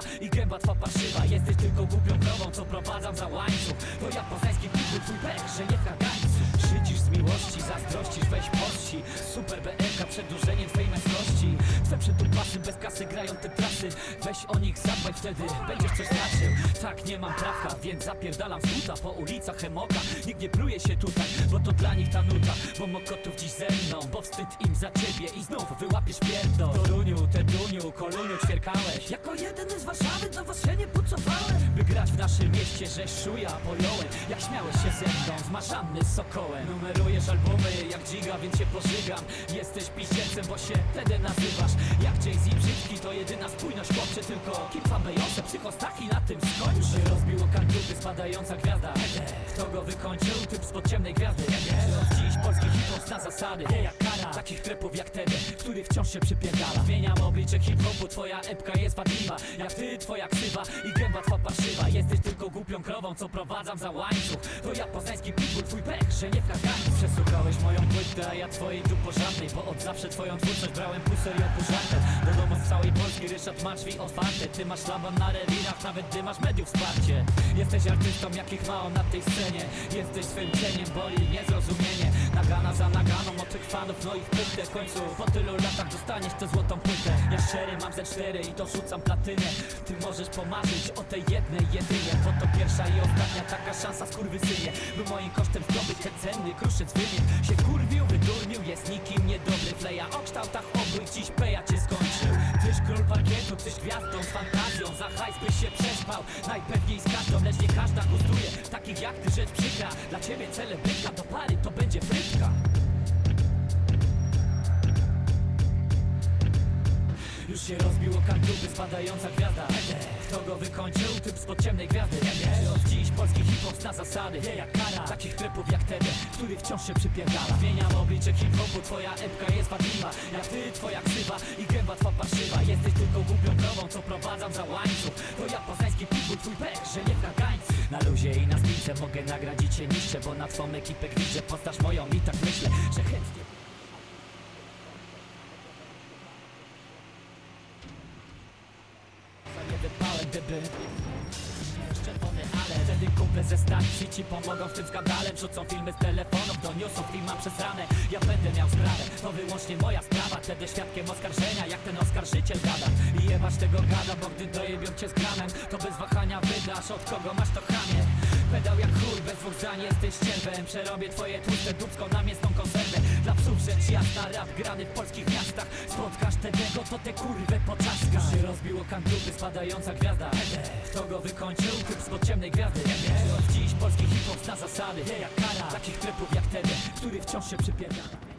krzywa i gęba twa parszywa Jesteś tylko głupią krową, co prowadzam za łańcuch. To ja poznański pitbull, twój pech, że nie w Szydzisz z miłości, zazdrościsz, weź pości Super BMK, przedłużeniem Twe przytupasy bez kasy grają te trasy. Weź o nich zadbaj, wtedy będziesz coś znaczył. Tak, nie mam prawka, więc zapierdalam z buta Po ulicach Hemoka, nikt nie pluje się tutaj Bo to dla nich ta nuta, bo mokotów dziś ze mną Bo wstyd im za ciebie i znów wyłapiesz pierdol. Toruniu, Teduniu, Koluniu ćwierkałeś. Jako jedyny z Warszawy naszym mieście, że szuja pojąłem Jak śmiałeś się ze mną, zmarzany z sokołem. Numerujesz albumy jak Giga, więc się pożygam. Jesteś piździecem, bo się wtedy nazywasz. Jak Jay-Z brzydki, to jedyna spójność chłopcze Tylko kilka Beyoncé, psychostaki na tym skończy. Się rozbiło kantupy, spadająca gwiazda. Kto go wykończył? Typ spod ciemnej gwiazdy. Dziś polski hip-hop na zasady? Nie jak kara, takich Który wciąż się przypierdala. Zmieniam oblicze hip-hopu, twoja epka jest wadliwa Jak ty, twoja ksywa i gęba twa parszywa. Jesteś tylko głupią krową, co prowadzam za łańcuch. To ja poznański pitbull, twój pech, że nie w kagańcu Przesłuchałeś moją płytę, a ja twojej tu żadnej Bo od zawsze twoją twórczość brałem pół serio pół żartem Do domu z całej Polski Ryszard ma drzwi otwarte. Ty masz laban na rewirach, nawet ty masz mediów wsparcie. Jesteś artystą, jakich mało na tej scenie. Jesteś swym cieniem, boli niezrozumienie. Nagana za naganą od tych fanów, no i w pytę W końcu. Po tylu latach dostaniesz tę złotą płytę. Ja szczery mam ze cztery i to rzucam platynę. Ty możesz pomarzyć o tej jednej jedynie to pierwsza i ostatnia taka szansa skurwysynie. By moim kosztem zdobyć ten cenny kruszec wynik Się kurwił, wydurnił, jest nikim niedobry. Fleja o kształtach obłych, dziś peja cię skończył. Tyś król parkietu, tyś gwiazdą z fantazją. Za hajs byś się przespał, najpewniej z każdą Lecz nie każda gustuje, takich jak ty rzecz przykra. Dla ciebie celebrytka do pary to będzie frytka Już się rozbiło kantupy, spadająca gwiazda. Kto go wykończył? Typ spod ciemnej gwiazdy. Od dziś polski hip-hop na zasady? Wie jak kara, takich trepów jak Tede Który wciąż się przypierdala. Zmieniam oblicze hip-hopu, twoja epka jest wadliwa. Jak ty, twoja ksywa i gęba twa parszywa Jesteś tylko głupią krową, co prowadzam za łańcuch. To ja poznański pitbull, twój pech, że nie w kagańcu. Na luzie i na spince mogę nagrać i cię niszczę Bo na twą ekipę gwizdżę, postaż moją i tak myślę, że chętnie nie wypałem, gdyby Czerwony, ale wtedy kumple ze stacji ci pomogą w tym skandale. Wrzucą filmy z telefonów, doniosą filma przez ranę. Ja będę miał sprawę, to wyłącznie moja sprawa. Wtedy świadkiem oskarżenia, jak ten oskarżyciel gada. I jebać tego gada, bo gdy dojebią cię z granem To bez wahania wydasz, od kogo masz to dwóch zdań jesteś ciępem Przerobię twoje tłuste dupsko na mięsną konserwę. Dla psów rzecz jasna, rap grany w polskich miastach. Spotkasz tego, to te kurwę poczaskasz Się rozbiło kantupy, spadająca gwiazda. Kto go wykończył? Typ spod ciemnej gwiazdy. Dziś polski hip-hop na zasady. Jak kara, takich trepów jak Tede Który wciąż się przypierdala